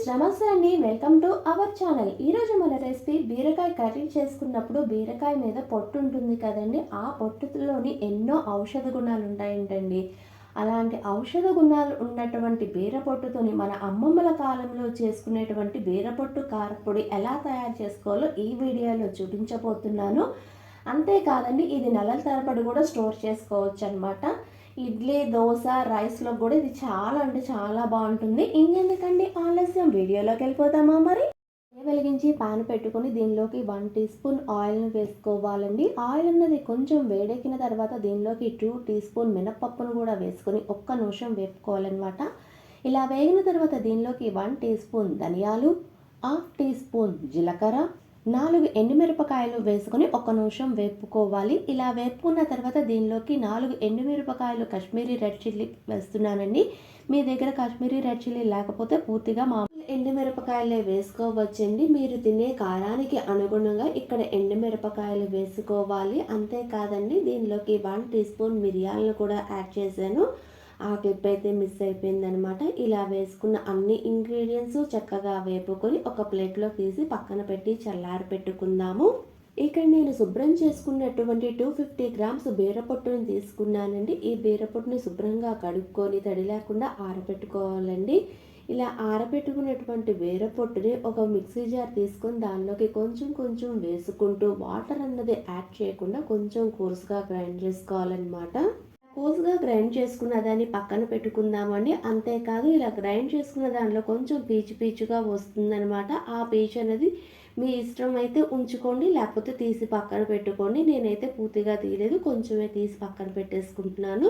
Friends నమస్తే అండి. Welcome to our channel. ఈరోజు మన రెసిపీ బీరకాయ కర్రీ చేసుకున్నప్పుడు బీరకాయ మీద పొట్టు ఉంటుంది కదండి. ఆ పొట్టులోని ఎన్నో ఔషధ గుణాలు ఉంటాయంటండి. అలాంటి ఔషధ గుణాలు ఉన్నటువంటి బీరపొట్టుతోని మన అమ్మమ్మల కాలంలో చేసుకునేటువంటి బీరపొట్టు కారపొడి ఎలా తయారు చేసుకోవాలో ఈ వీడియోలో చూపించబోతున్నాను. అంతేకాదండి ఇది నెలల తరబడి కూడా స్టోర్ చేసుకోవచ్చు అనమాట ఇడ్లీ దోశ రైస్లో కూడా ఇది చాలా అంటే చాలా బాగుంటుంది. ఇంకెందుకండి ఆలస్యం? వీడియోలోకి వెళ్ళిపోతామా మరి? వెలిగించి పాన్ పెట్టుకొని దీనిలోకి వన్ టీ స్పూన్ ఆయిల్ని వేసుకోవాలండి. ఆయిల్ అన్నది కొంచెం వేడెక్కిన తర్వాత దీనిలోకి టూ టీ స్పూన్ మినపప్పును కూడా వేసుకొని ఒక్క నిమిషం వేపుకోవాలన్నమాట. ఇలా వేగిన తర్వాత దీనిలోకి వన్ టీ స్పూన్ ధనియాలు హాఫ్ టీ స్పూన్ జీలకర్ర నాలుగు ఎండుమిరపకాయలు వేసుకొని ఒక నిమిషం వేపుకోవాలి. ఇలా వేపుకున్న తర్వాత దీనిలోకి నాలుగు ఎండుమిరపకాయలు కాశ్మీరీ రెడ్ చిల్లీ వేస్తున్నానండి. మీ దగ్గర కాశ్మీరీ రెడ్ చిల్లీ లేకపోతే పూర్తిగా మామూలు ఎండుమిరపకాయలే వేసుకోవచ్చండి. మీరు తినే కారానికి అనుగుణంగా ఇక్కడ ఎండుమిరపకాయలు వేసుకోవాలి. అంతేకాదండి దీనిలోకి వన్ టీ స్పూన్ మిరియాలను కూడా యాడ్ చేశాను. ఆ క్లిప్ అయితే మిస్ అయిపోయిందనమాట ఇలా వేసుకున్న అన్ని ఇంగ్రీడియంట్స్ చక్కగా వేపుకొని ఒక ప్లేట్లో తీసి పక్కన పెట్టి చల్లారి పెట్టుకుందాము. ఇక్కడ నేను శుభ్రం చేసుకున్నటువంటి టూ ఫిఫ్టీ గ్రామ్స్ బీరపొట్టుని తీసుకున్నానండి. ఈ బీరపొట్టుని శుభ్రంగా కడుక్కొని తడి లేకుండా ఆరబెట్టుకోవాలండి. ఇలా ఆరబెట్టుకున్నటువంటి బీరపొట్టుని ఒక మిక్సీ జార్ తీసుకొని దానిలోకి కొంచెం కొంచెం వేసుకుంటూ వాటర్ అన్నది యాడ్ చేయకుండా కొంచెం కోర్సుగా గ్రైండ్ చేసుకోవాలన్నమాట. కోసుగా గ్రైండ్ చేసుకున్న దాన్ని పక్కన పెట్టుకుందామండి అంతేకాదు ఇలా గ్రైండ్ చేసుకున్న దాంట్లో కొంచెం పీచు పీచుగా వస్తుందనమాట ఆ పీచు అనేది మీ ఇష్టం అయితే ఉంచుకోండి లేకపోతే తీసి పక్కన పెట్టుకోండి. నేనైతే పూర్తిగా తీయలేదు కొంచెమే తీసి పక్కన పెట్టేసుకుంటున్నాను.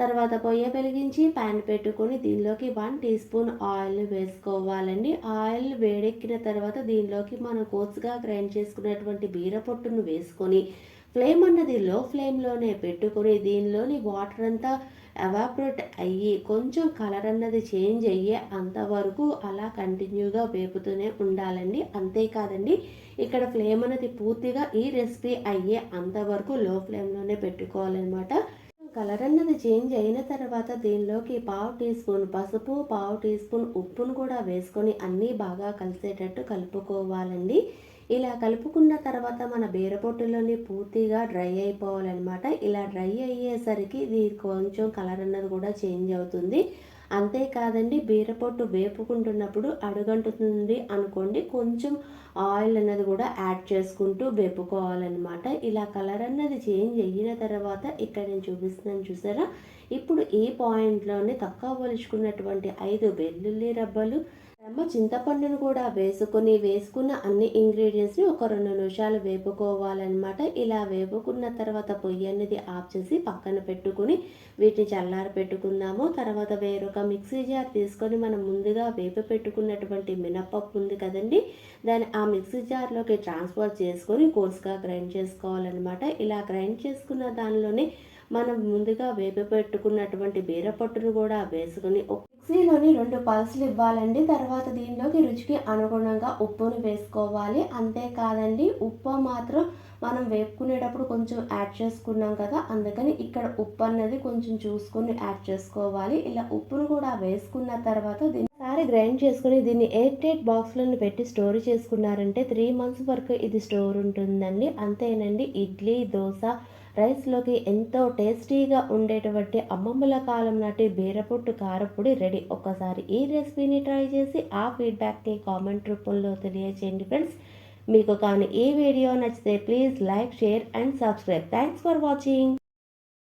తర్వాత పొయ్య వెలిగించి ప్యాన్ పెట్టుకొని దీనిలోకి వన్ టీ స్పూన్ ఆయిల్ వేసుకోవాలండి. ఆయిల్ వేడెక్కిన తర్వాత దీనిలోకి మనం కోసుగా గ్రైండ్ చేసుకున్నటువంటి బీర పొట్టును వేసుకొని ఫ్లేమ్ అన్నది లో ఫ్లేమ్లోనే పెట్టుకొని దీనిలోని వాటర్ అంతా ఎవాపరేట్ అయ్యి కొంచెం కలర్ అన్నది చేంజ్ అయ్యే అంతవరకు అలా కంటిన్యూగా వేపుతూనే ఉండాలండి. అంతేకాదండి ఇక్కడ ఫ్లేమ్ అనేది పూర్తిగా ఈ రెసిపీ అయ్యే అంతవరకు లో ఫ్లేమ్లోనే పెట్టుకోవాలన్నమాట. కలర్ అన్నది చేంజ్ అయిన తర్వాత దీనిలోకి పావు టీ స్పూన్ పసుపు పావు టీ స్పూన్ ఉప్పును కూడా వేసుకొని అన్నీ బాగా కలిసేటట్టు కలుపుకోవాలండి. ఇలా కలుపుకున్న తర్వాత మన బీరపొట్టులోని పూర్తిగా డ్రై అయిపోవాలన్నమాట. ఇలా డ్రై అయ్యేసరికి ఇది కొంచెం కలర్ అన్నది కూడా చేంజ్ అవుతుంది. అంతేకాదండి బీరపొట్టు వేపుకుంటున్నప్పుడు అడుగంటుతుంది అనుకోండి కొంచెం ఆయిల్ అన్నది కూడా యాడ్ చేసుకుంటూ వేపుకోవాలన్నమాట. ఇలా కలర్ అన్నది చేంజ్ అయిన తర్వాత ఇక్కడ నేను చూపిస్తున్నాను చూసారా? ఇప్పుడు ఈ పాయింట్లోనే తక్కువ పోల్చుకున్నటువంటి ఐదు వెల్లుల్లి రబ్బలు రెమ్మ చింతపండును కూడా వేసుకొని వేసుకున్న అన్ని ఇంగ్రీడియంట్స్ని ఒక రెండు నిమిషాలు వేపుకోవాలన్నమాట. ఇలా వేపుకున్న తర్వాత పొయ్యి అనేది ఆఫ్ చేసి పక్కన పెట్టుకుని వీటిని చల్లారి పెట్టుకుందాము. తర్వాత వేరొక మిక్సీ జార్ తీసుకొని మనం ముందుగా వేపు పెట్టుకున్నటువంటి మినపప్పు ఉంది కదండి. దాన్ని ఆ మిక్సీ జార్లోకి ట్రాన్స్ఫర్ చేసుకొని కోర్స్గా గ్రైండ్ చేసుకోవాలన్నమాట. ఇలా గ్రైండ్ చేసుకున్న దానిలోనే మనం ముందుగా వేప పెట్టుకున్నటువంటి బీరపట్టును కూడా వేసుకుని మిక్సీలోని రెండు పల్సులు ఇవ్వాలండి. తర్వాత దీనిలోకి రుచికి అనుగుణంగా ఉప్పును వేసుకోవాలి. అంతేకాదండి ఉప్పు మాత్రం మనం వేపుకునేటప్పుడు కొంచెం యాడ్ చేసుకున్నాం కదా అందుకని ఇక్కడ ఉప్పు అన్నది కొంచెం చూసుకొని యాడ్ చేసుకోవాలి. ఇలా ఉప్పును కూడా వేసుకున్న తర్వాత దీన్ని సారి గ్రైండ్ చేసుకుని దీన్ని ఎయిట్ ఎయిట్ బాక్స్లను పెట్టి స్టోర్ చేసుకున్నారంటే త్రీ మంత్స్ వరకు ఇది స్టోర్ ఉంటుందండి. అంతేనండి ఇడ్లీ దోశ రైస్లోకి ఎంతో టేస్టీగా ఉండేటువంటి అమ్మమ్మల కాలం నాటి బీరపొట్టు కారపొడి రెడీ. ఒకసారి ఈ రెసిపీని ట్రై చేసి ఆ ఫీడ్బ్యాక్ని కామెంట్ రూపంలో తెలియజేయండి ఫ్రెండ్స్. మీకు కానీ ఈ వీడియో నచ్చితే please like share and subscribe. Thanks for watching.